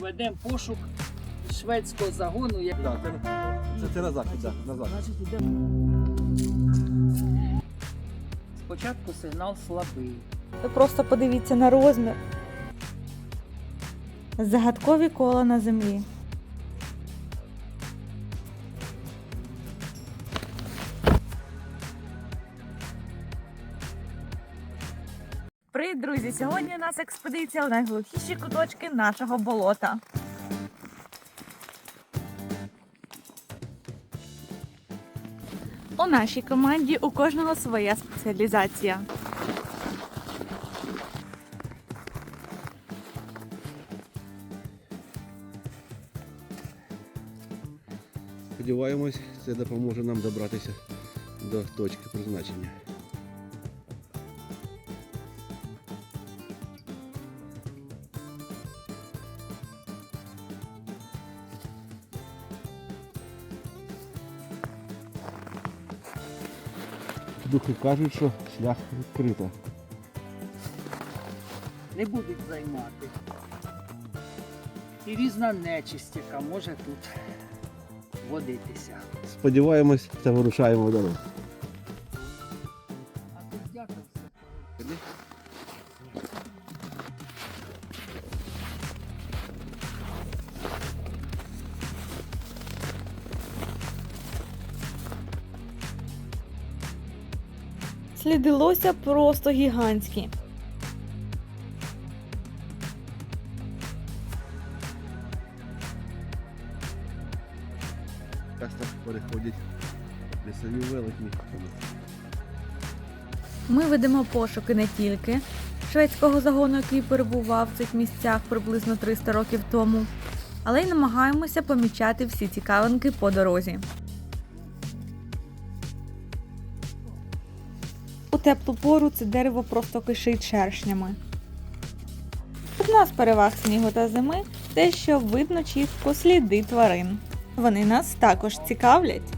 ведемо пошук шведського загону. як- Да, це, це, це на захід, да, на захід. Значить, йдемо. Спочатку сигнал слабий. Ви просто подивіться на розмір. Загадкові кола на землі. Друзі! Сьогодні у нас експедиція в найглухіші куточки нашого болота. У нашій команді у кожного своя спеціалізація. Сподіваємось, це допоможе нам добратися до точки призначення. Духи кажуть, що шлях відкрита. Не будуть займати. І різна нечисть, яка може тут водитися. Сподіваємось, та вирушаємо дорогу. Сліди просто гігантські. Часто переходять лісові велетні. Ми ведемо пошуки не тільки шведського загону, який перебував в цих місцях приблизно 300 років тому, але й намагаємося помічати всі цікавинки по дорозі. Теплу пору це дерево просто кишить шершнями. Одна з переваг снігу та зими те, що видно чітко сліди тварин. Вони нас також цікавлять.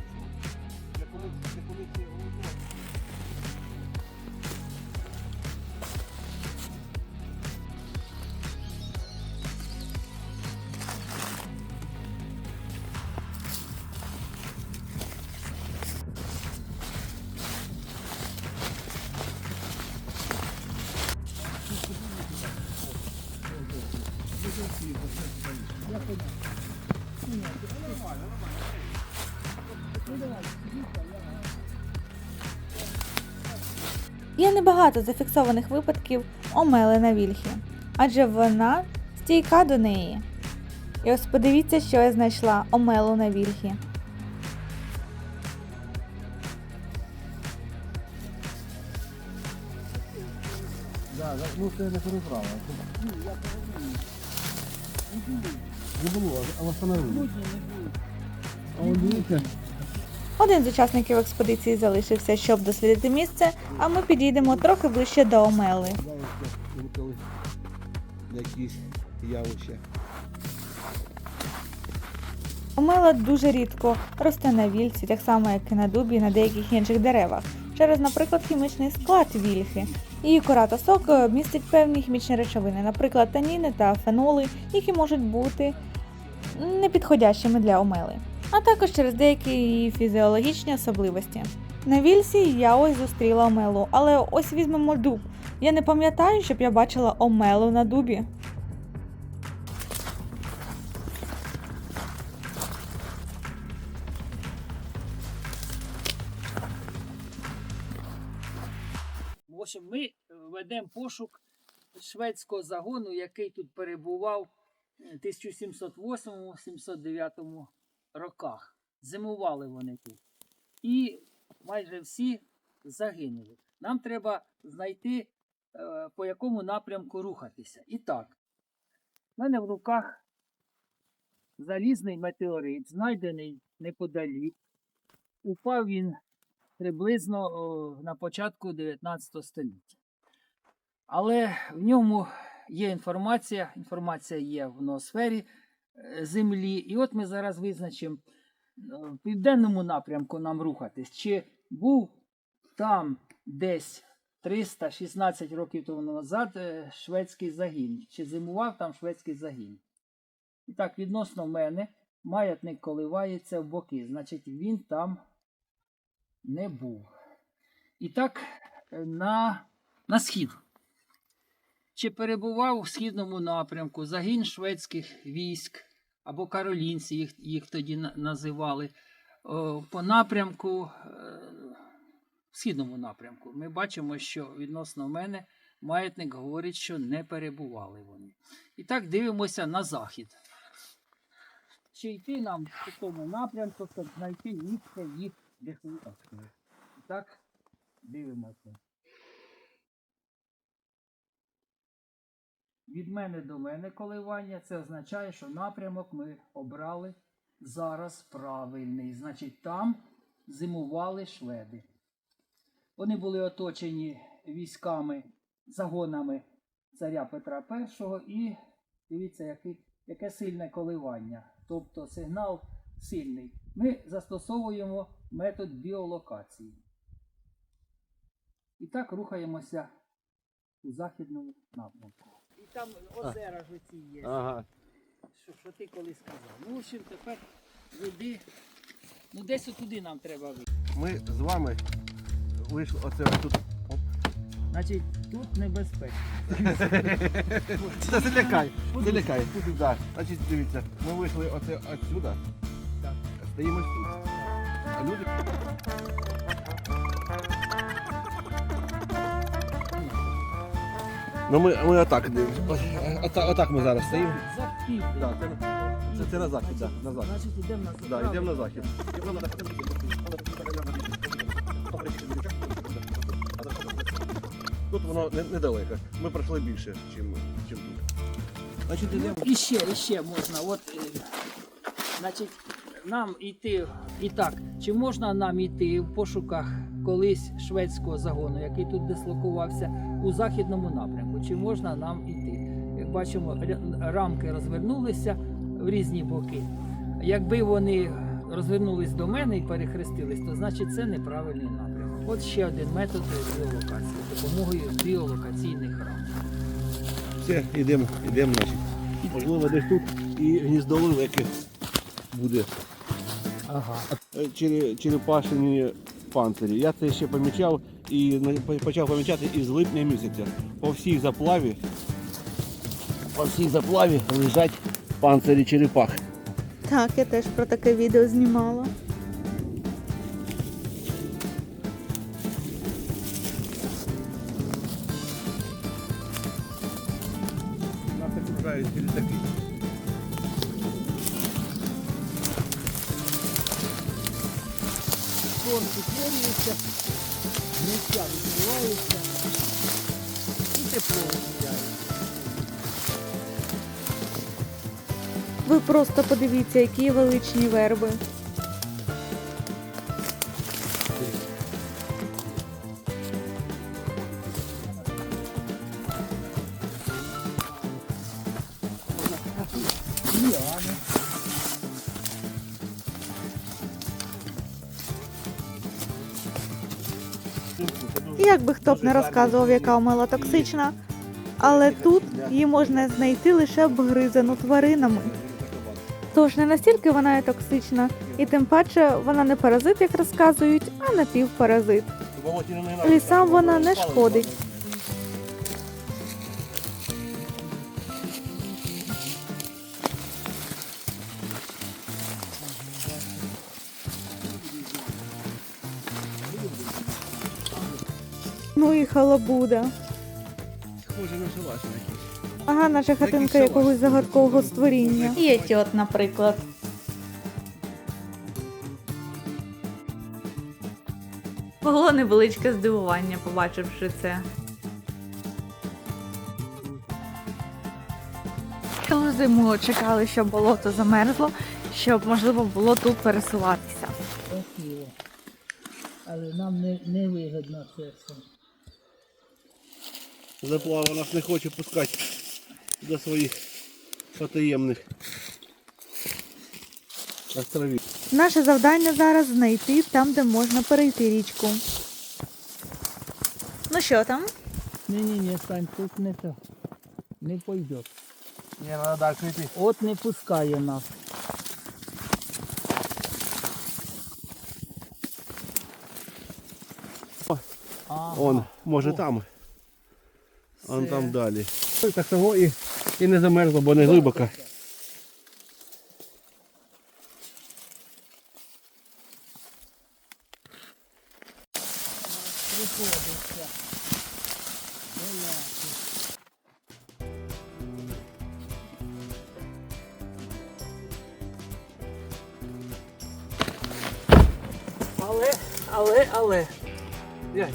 Є небагато зафіксованих випадків омели на вільхі, адже вона стійка до неї. І ось подивіться, що я знайшла омелу на вільхі. Да, ну не переправа. Не було, а встановили. Один з учасників експедиції залишився, щоб дослідити місце, а ми підійдемо трохи ближче до омели. якісь явища. Омела дуже рідко росте на вільці, так само як і на дубі і на деяких інших деревах, через, наприклад, хімічний склад вільхи. Її кора та сок е, містять певні хімічні речовини, наприклад, таніни та феноли, які можуть бути непідходящими для омели, а також через деякі її фізіологічні особливості. На вільсі я ось зустріла омелу, але ось візьмемо дуб. Я не пам'ятаю, щоб я бачила омелу на дубі. Ми ведемо пошук шведського загону, який тут перебував в 1708-709 роках. Зимували вони тут. І майже всі загинули. Нам треба знайти, е, по якому напрямку рухатися. І так, в мене в руках залізний метеорит, знайдений неподалік. Упав він приблизно на початку 19 століття. Але в ньому є інформація, інформація є в ноосфері е, Землі. І от ми зараз визначимо е, в південному напрямку нам рухатись. Чи був там десь 316 років тому назад е, шведський загін, чи зимував там шведський загін. І так, відносно мене, маятник коливається в боки, значить він там не був. І так, на, на схід. Чи перебував в східному напрямку загін шведських військ або каролінці, їх, їх тоді називали, по напрямку, е, в східному напрямку. Ми бачимо, що відносно мене маятник говорить, що не перебували вони. І так дивимося на захід. Чи йти нам в такому напрямку, щоб знайти місце їх дислокації. І так, дивимося. Від мене до мене коливання, це означає, що напрямок ми обрали зараз правильний. Значить, там зимували шведи. Вони були оточені військами, загонами царя Петра І і дивіться, який, яке сильне коливання. Тобто сигнал сильний. Ми застосовуємо метод біолокації. І так рухаємося у західному напрямку. Там озера ж оці є. Ага. Що, що ти коли сказав? Ну, в общем, тепер веди. Ну, десь отуди нам треба вийти. Ми з вами вийшли оце тут. Значить, тут небезпечно. Це залякай, залякай. Да. Значить, дивіться, ми вийшли оце отсюда. Так. Стоїмо тут. А люди. Ну ми, ми отак дивимося. Отак, отак ми зараз стоїмо. За південь. Да, це, це, це на захід, да, на захід. Значить, йдемо на Да, захід. йдемо на захід. Тут воно не- недалеко. Ми пройшли більше, ніж тут. Значить, йдемо. І ще, і ще можна. От, е, значить, нам йти і так, чи можна нам йти в пошуках колись шведського загону, який тут дислокувався у західному напрямку? Чи можна нам йти? Як бачимо, рамки розвернулися в різні боки. Якби вони розвернулись до мене і перехрестились, то значить це неправильний напрямок. От ще один метод біолокації допомогою біолокаційних рамок. Все, йдемо, йдемо, значить. Можливо, десь тут і гніздо лелеки буде. Ага. Е, Черепашині панцирі. Я це ще помічав і почав помічати із липня місяця. По всій заплаві, по всій заплаві лежать панцирі черепах. Так, я теж про таке відео знімала. Ви просто подивіться, які величні верби. Як би хто б не розказував, яка омела токсична, але тут її можна знайти лише обгризану тваринами. Тож не настільки вона є токсична, і тим паче вона не паразит, як розказують, а напівпаразит. Лісам вона не шкодить. Ну і халабуда. Схоже на шалаш якийсь. Ага, наша хатинка якогось загадкового створіння. Є ті от, наприклад. Було невеличке здивування, побачивши це. Цілу зиму чекали, щоб болото замерзло, щоб можливо було тут пересуватися. Красиво. Але нам не, не вигідно це все. Заплава нас не хоче пускати до своїх потаємних островів. Наше завдання зараз знайти там, де можна перейти річку. Ну що там? Ні-ні-ні, Сань, тут не то. Не пойде. Ні, треба далі йти. От не пускає нас. Ага. Он, може О, там. Он це- там далі. Так того і, і не замерзло, бо не глибоко. Але, але, але. Глянь,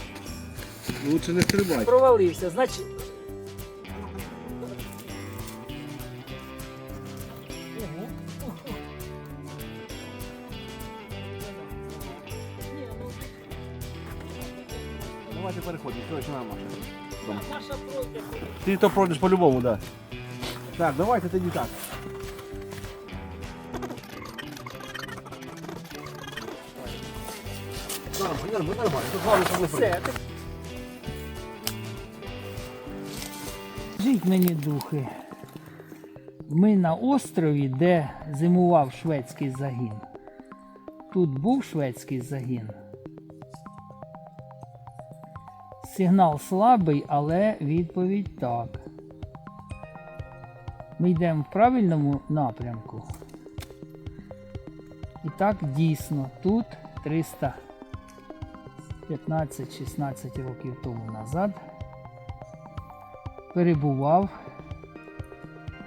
Лучше не стрибати. провалився, значить. То пройдеш по-любому, так. Да. Так, давайте тоді так. Нормально, нормально, нормально. Тут главное, щоб не прийти. Все. Мені духи. Ми на острові, де зимував шведський загін. Тут був шведський загін. Сигнал слабий, але відповідь так. Ми йдемо в правильному напрямку. І так дійсно тут 315-16 років тому назад перебував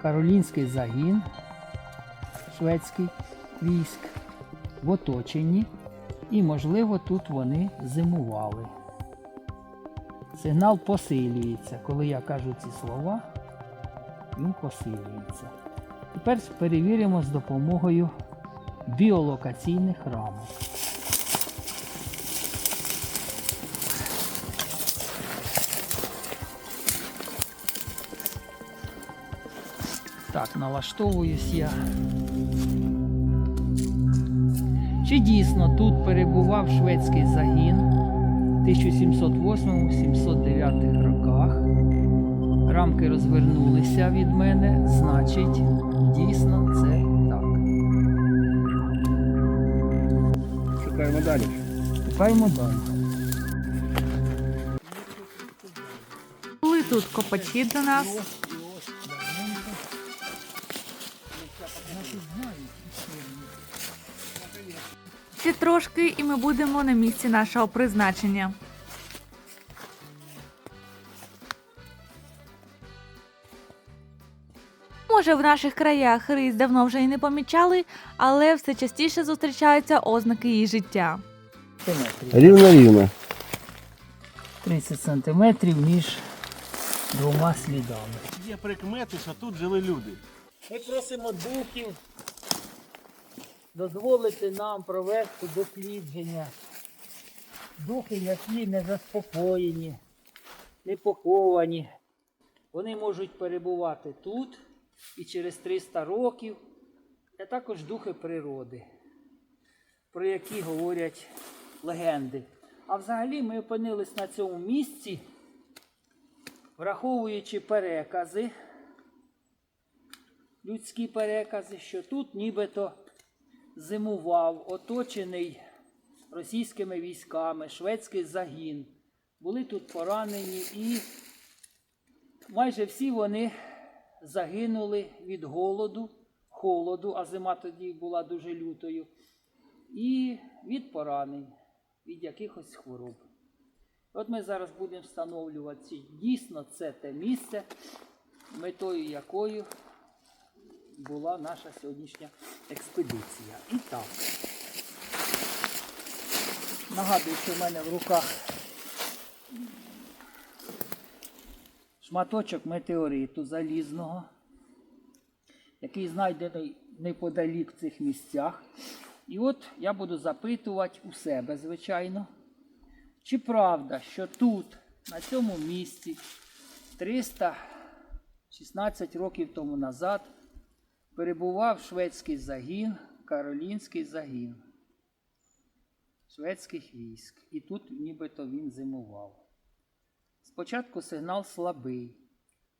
Каролінський загін шведський військ в оточенні, і, можливо, тут вони зимували. Сигнал посилюється. Коли я кажу ці слова, він посилюється. Тепер перевіримо з допомогою біолокаційних рамок. Так, налаштовуюсь я. Чи дійсно тут перебував шведський загін 1708-709 роках? Рамки розвернулися від мене, значить, дійсно це так. Шукаємо далі. Шукаємо далі. Були тут копачі до нас. Трошки, і ми будемо на місці нашого призначення. Може, в наших краях рись давно вже і не помічали, але все частіше зустрічаються ознаки її життя. Рівно-рівно. 30 сантиметрів між двома слідами. Є прикмети, що тут жили люди. Ми просимо духів дозволити нам провести дослідження. Духи, які не заспокоєні, не поховані. Вони можуть перебувати тут і через 300 років, а також духи природи, про які говорять легенди. А взагалі ми опинились на цьому місці, враховуючи перекази людські перекази, що тут нібито зимував, оточений російськими військами, шведський загін. Були тут поранені і майже всі вони загинули від голоду, холоду, а зима тоді була дуже лютою, і від поранень, від якихось хвороб. От ми зараз будемо встановлювати, дійсно це те місце, метою якою була наша сьогоднішня експедиція. І так. Нагадую, що в мене в руках шматочок метеориту залізного, який знайдений неподалік в цих місцях. І от я буду запитувати у себе, звичайно, чи правда, що тут, на цьому місці, 316 років тому назад, перебував шведський загін, Каролінський загін шведських військ. І тут нібито він зимував. Спочатку сигнал слабий,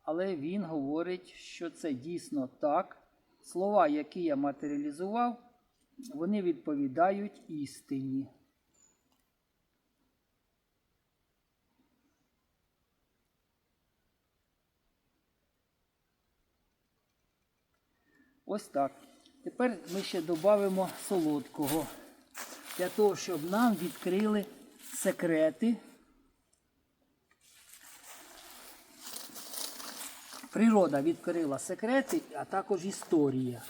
але він говорить, що це дійсно так. Слова, які я матеріалізував, вони відповідають істині. Ось так. Тепер ми ще додамо солодкого для того, щоб нам відкрили секрети. Природа відкрила секрети, а також історія.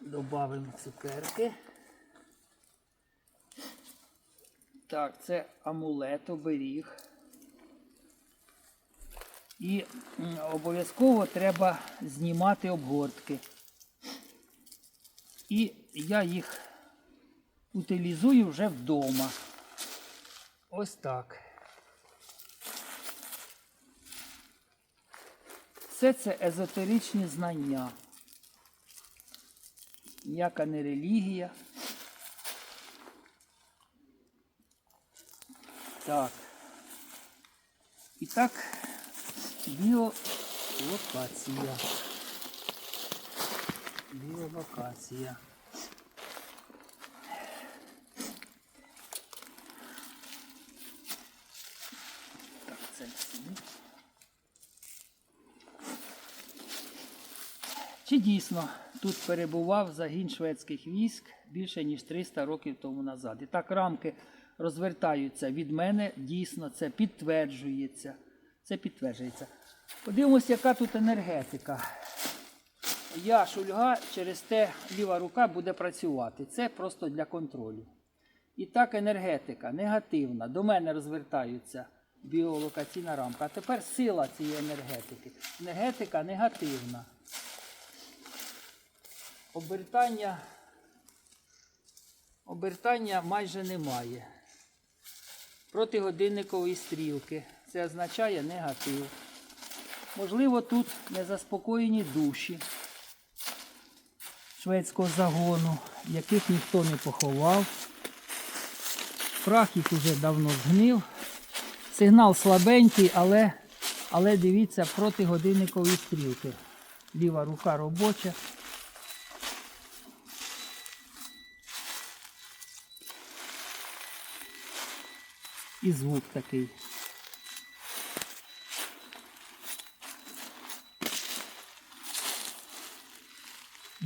Добавимо цукерки. Так, це амулет, оберіг. І обов'язково треба знімати обгортки. І я їх утилізую вже вдома. Ось так. Все це езотеричні знання. Ніяка не релігія. Так. І так, біолокація. Біолокація. Так, це. Чи дійсно тут перебував загін шведських військ більше ніж 300 років тому назад? І так рамки розвертаються від мене. Дійсно, це підтверджується. Це підтверджується. Подивимось, яка тут енергетика. Я шульга, через те ліва рука буде працювати. Це просто для контролю. І так, енергетика негативна. До мене розвертаються біолокаційна рамка. А тепер сила цієї енергетики. Енергетика негативна. Обертання, обертання майже немає. Проти годинникової стрілки. Це означає негатив. Можливо, тут незаспокоєні душі шведського загону, яких ніхто не поховав. Прах їх уже давно згнив. Сигнал слабенький, але, але дивіться проти годинникової стрілки. Ліва рука робоча. І звук такий.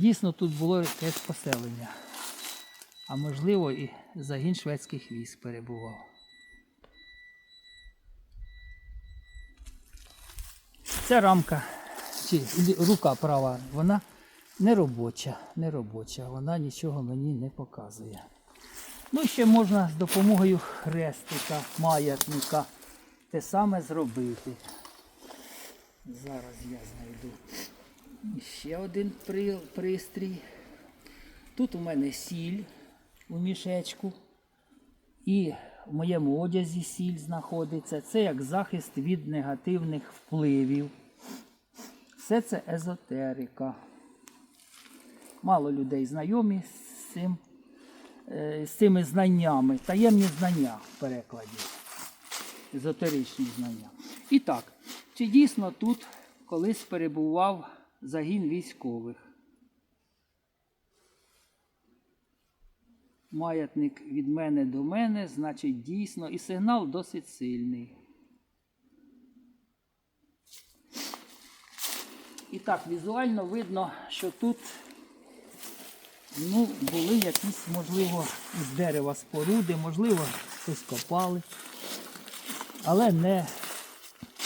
Дійсно, тут було якесь поселення. А можливо, і загін шведських військ перебував. Ця рамка, чи рука права, вона не робоча, не робоча, вона нічого мені не показує. Ну, ще можна з допомогою хрестика, маятника те саме зробити. Зараз я знайду ще один при- пристрій. Тут у мене сіль у мішечку. І в моєму одязі сіль знаходиться. Це як захист від негативних впливів. Все це езотерика. Мало людей знайомі з цим е, з цими знаннями, таємні знання в перекладі, езотеричні знання. І так, чи дійсно тут колись перебував загін військових? Маятник від мене до мене, значить дійсно, і сигнал досить сильний. І так, візуально видно, що тут Ну, були якісь, можливо, з дерева споруди, можливо, щось копали. Але не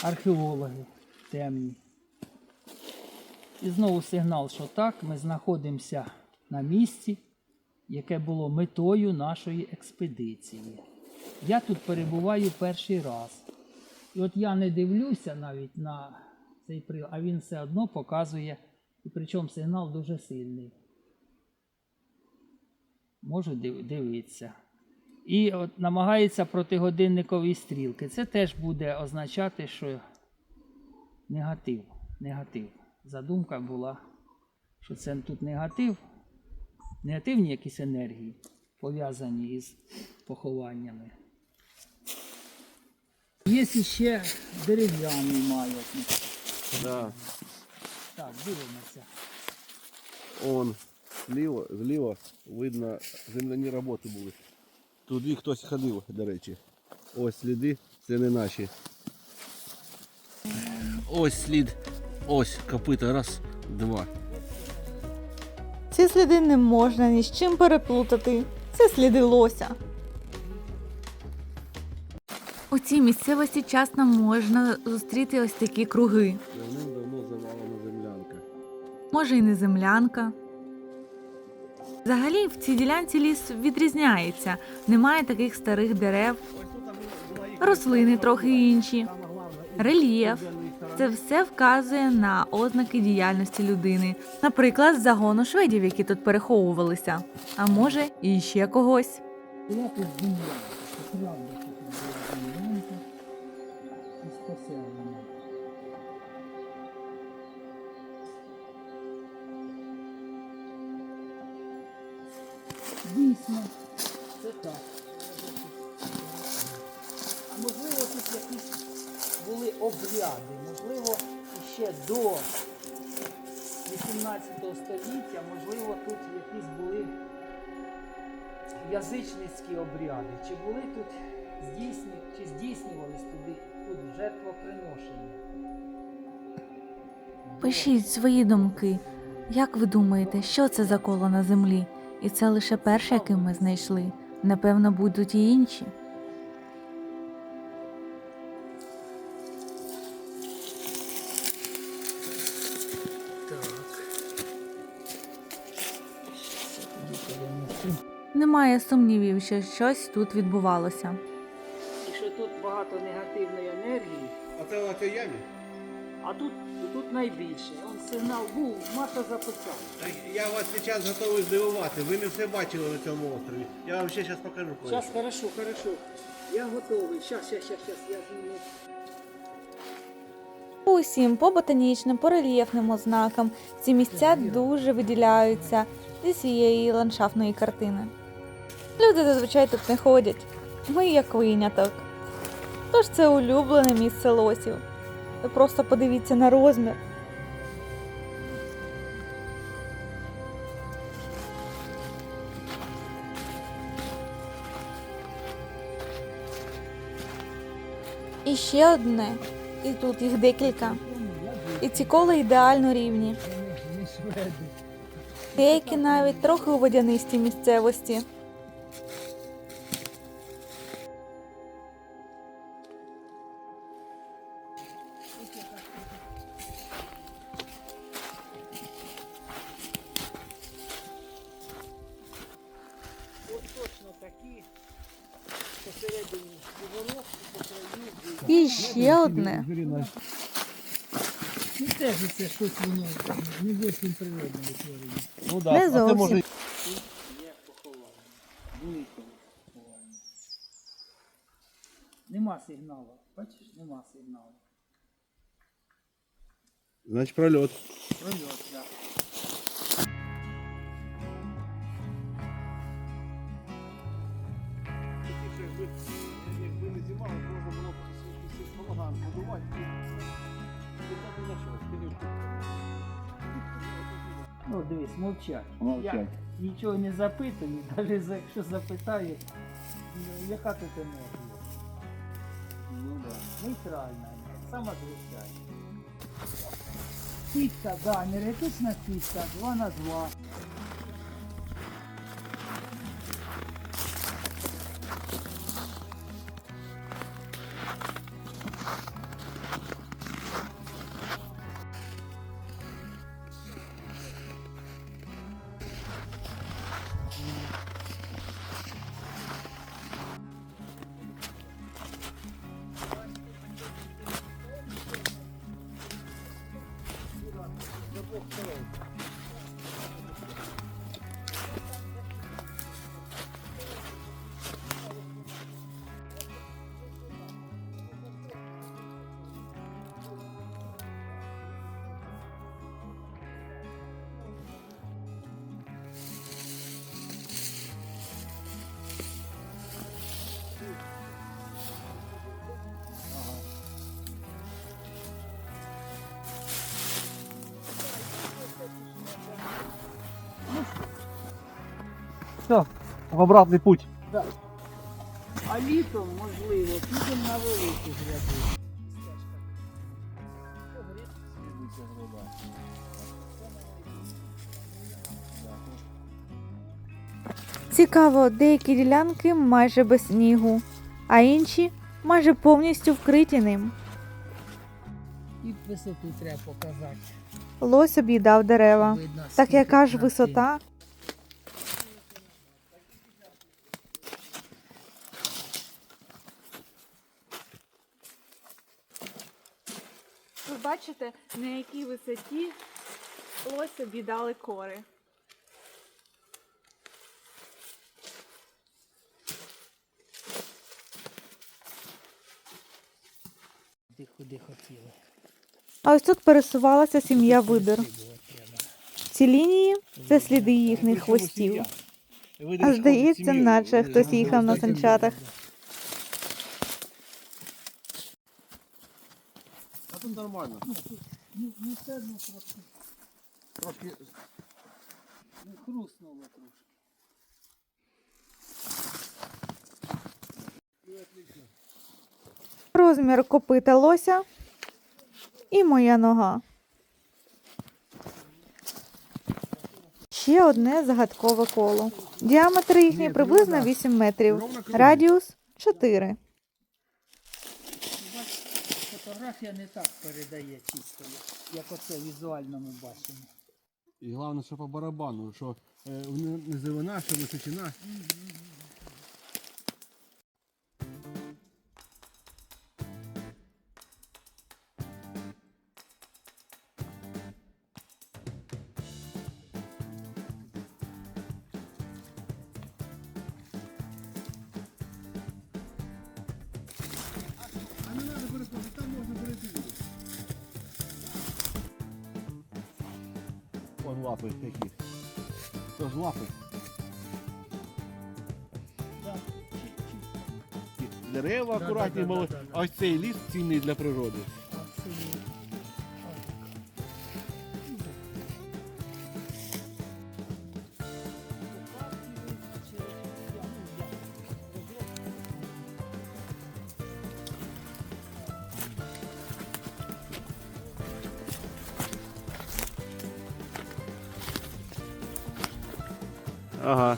археологи темні. І знову сигнал, що так, ми знаходимося на місці, яке було метою нашої експедиції. Я тут перебуваю перший раз. І от я не дивлюся навіть на цей прилад, а він все одно показує, і причому сигнал дуже сильний можу дивитися. І от намагається проти годинникової стрілки. Це теж буде означати, що негатив. негатив. Задумка була, що це тут негатив, негативні якісь енергії, пов'язані із похованнями. Є ще дерев'яний маятник. Да. Так, дивимося. Он зліва, зліва видно земляні роботи були. Туди хтось ходив, до речі. Ось сліди, це не наші. Ось слід. Ось копита. Раз, два. Ці сліди не можна ні з чим переплутати. Це сліди лося. У цій місцевості часто можна зустріти ось такі круги. Давним-давно завалена землянка. Може, і не землянка. Взагалі, в цій ділянці ліс відрізняється. Немає таких старих дерев, рослини трохи інші, рельєф. Це все вказує на ознаки діяльності людини, наприклад, загону шведів, які тут переховувалися, а може, і ще когось. Тут правда, тут. Дійсно, це так. А можливо тут якісь були обряди, можливо, ще до 18 століття, можливо, тут якісь були язичницькі обряди. Чи були тут здійсні, чи здійснювались туди тут жертвоприношення? Пишіть свої думки. Як ви думаєте, що це за коло на землі? І це лише перше, яке ми знайшли. Напевно, будуть і інші. Немає сумнівів, що щось тут відбувалося. І що тут багато негативної енергії, А це на цій ямі? а тут, тут найбільше. Он сигнал був, Марта записала. Так я вас зараз готовий здивувати. Ви не все бачили на цьому острові. Я вам ще зараз покажу. Зараз, хорошо, хорошо. Я готовий. Щас, щас, щас, щас, я зніму. Усім по ботанічним, по рельєфним ознакам ці місця дуже виділяються зі цієї ландшафтної картини. Люди зазвичай тут не ходять. Ми як виняток. Тож це улюблене місце лосів. Ви просто подивіться на розмір. І ще одне, і тут їх декілька. І ці кола ідеально рівні. Деякі навіть трохи у водянистій місцевості. був. І ще одне. Ну теж це щось воно не зовсім природне утворення. Ну да, Не а це зовсім. може Є поховання. Велике поховання. Нема сигналу. Бачиш, нема сигналу. Значить прольот. Прольот, Мовчать. Мовчать. Я нічого не запитую, навіть якщо запитаю, ну, яка тут енергія? Ну да. Нейтральна, сама звичайна. Піца, да, енергетична піца, 2 на 2. В обратний путь. А літом, можливо, підемо на великі гряди. Цікаво, деякі ділянки майже без снігу, а інші майже повністю вкриті ним. І висоту треба показати. Лось об'їдав дерева. Видно, Так яка ж висота? Ви бачите, на якій висоті лось об'їдали кори. Куди хотіли. А ось тут пересувалася сім'я видер. Ці лінії це сліди їхніх хвостів. А здається, наче хтось їхав на санчатах. А тут нормально. Ну все одно трошки Трошки ну, хрустнуло трошки. Розмір копита лося і моя нога. Ще одне загадкове коло. Діаметр їхній приблизно 8 метрів, радіус 4. Фотографія не так передає чисто, як оце в візуальному бачимо. І головне, що по барабану, що е, не- зелена, що височина. А акуратні, да, да, мали. да, да. а ось цей ліс цінний для природи. Ага.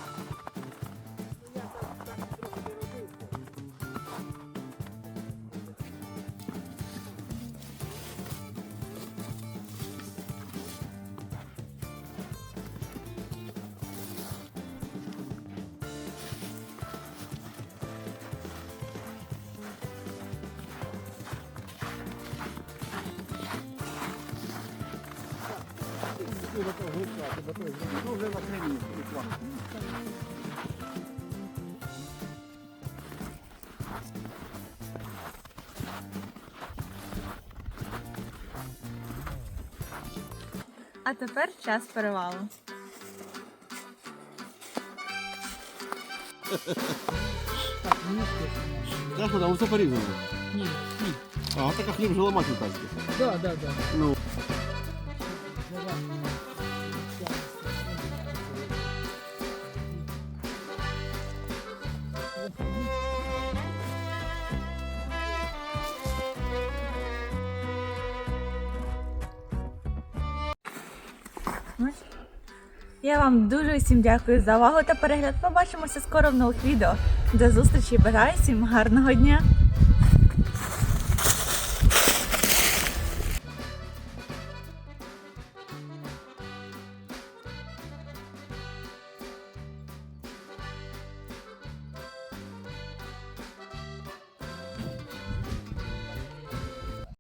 А тепер час перевалу. Так, Так, там усе порізано. ні, ні. А, так хліб вже ламати в тачки. Да, да, да. Ну. Давай. Я вам дуже всім дякую за увагу та перегляд. Побачимося скоро в нових відео. До зустрічі, бажаю всім гарного дня!